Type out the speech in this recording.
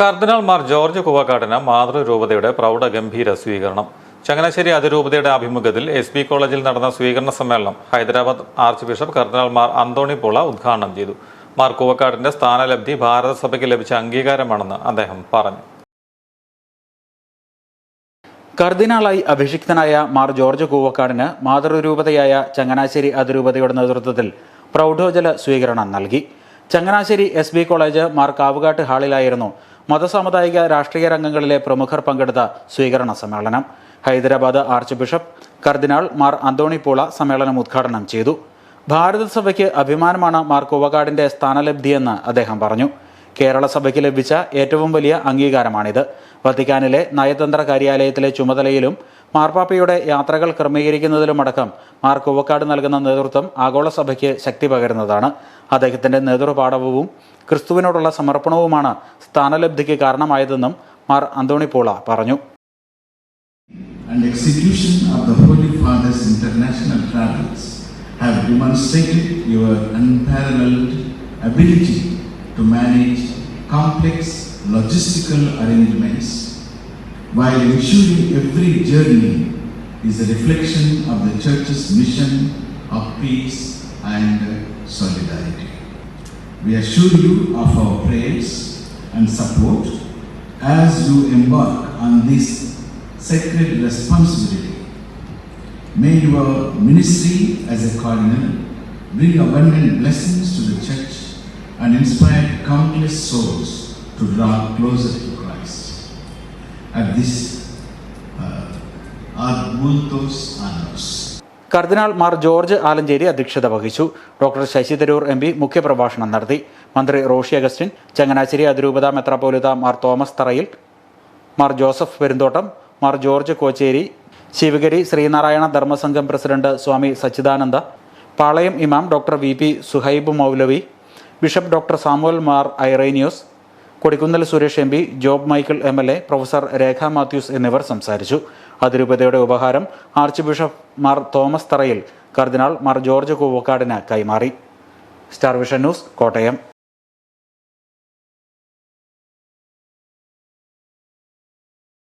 കർദിനാൾ Mar George കുവക്കാടിന് മാതൃരൂപതയുടെ പ്രൗഢഗംഭീര സ്വീകരണം. ചങ്ങനാശ്ശേരി അതിരൂപതയുടെ ആഭിമുഖ്യത്തിൽ എസ് ബി കോളേജിൽ നടന്ന സ്വീകരണ സമ്മേളനം ഹൈദരാബാദ് ആർച്ച് ബിഷപ്പ് കർദിനാൾ മാർ അന്തോണി പോള ഉദ്ഘാടനം ചെയ്തു. മാർ കുവക്കാടിന്റെ സ്ഥാനലബ്ധി ഭാരതസഭയ്ക്ക് ലഭിച്ച അംഗീകാരമാണെന്ന് അദ്ദേഹം പറഞ്ഞു. കർദിനാളായി അഭിഷിക്തനായ മാർ ജോർജ് കൂവക്കാടിന് മാതൃരൂപതയായ ചങ്ങനാശ്ശേരി അതിരൂപതയുടെ നേതൃത്വത്തിൽ പ്രൗഢോജല സ്വീകരണം നൽകി. ചങ്ങനാശ്ശേരി എസ് കോളേജ് മാർ കാവുകാട്ട് ഹാളിലായിരുന്നു മതസാമുദായിക രാഷ്ട്രീയ രംഗങ്ങളിലെ പ്രമുഖർ പങ്കെടുത്ത സ്വീകരണ സമ്മേളനം. ഹൈദരാബാദ് ആർച്ച് ബിഷപ്പ് കർദിനാൾ മാർ അന്തോണി പോള സമ്മേളനം ഉദ്ഘാടനം ചെയ്തു. ഭാരതസഭയ്ക്ക് അഭിമാനമാണ് മാർ കോവകാടിന്റെ സ്ഥാനലബ്ധിയെന്ന് അദ്ദേഹം പറഞ്ഞു. കേരള സഭയ്ക്ക് ലഭിച്ച ഏറ്റവും വലിയ അംഗീകാരമാണിത്. വത്തിക്കാനിലെ നയതന്ത്ര കാര്യാലയത്തിലെ ചുമതലയിലും മാർപ്പാപ്പയുടെ യാത്രകൾ ക്രമീകരിക്കുന്നതിലുമടക്കം മാർ കുവക്കാട് നൽകുന്ന നേതൃത്വം ആഗോള സഭയ്ക്ക് ശക്തി പകരുന്നതാണ് അദ്ദേഹത്തിന്റെ നേതൃപാടവവും ക്രിസ്തുവിനോടുള്ള സമർപ്പണവുമാണ് സ്ഥാനലബ്ധിക്ക് കാരണമായതെന്നും മാർ അന്തോണി പോള പറഞ്ഞു and execution of the Holy Father's international travels have demonstrated your unparalleled ability to manage complex logistical arrangements while ensuring every journey is a reflection of the Church's mission of peace and solidarity. We assure you of our prayers and support as you embark on this sacred responsibility. May your ministry as a cardinal bring abundant blessings to the church and inspire countless souls to draw closer to Christ. At this uh. കർദിനാൾ മാർ ജോർജ് ആലഞ്ചേരി അധ്യക്ഷത വഹിച്ചു doctor Shashi Tharoor M P മുഖ്യപ്രഭാഷണം നടത്തി മന്ത്രി Roshy Augustine Changanassery അതിരൂപത മെത്രാപോലിത Mar Thomas Tharayil Mar Joseph Perumthottam Mar George Kocherry Sivagiri Sreenarayana Dharmasangham president Swami Sachidananda Palayam ഇമാം doctor V P Suhaib മൗലവി bishop doctor Samuel Mar Irenios Kodikunnil Suresh M P Job Michael M L A professor Rekha Mathews എന്നിവർ സംസാരിച്ചു. അതിരൂപതയുടെ ഉപഹാരം ആർച്ച് ബിഷപ്പ് മാർ തോമസ് തറയിൽ കർദിനാൾ മാർ ജോർജ് കൂവക്കാടിന് കൈമാറി. Star Vision News Kottayam.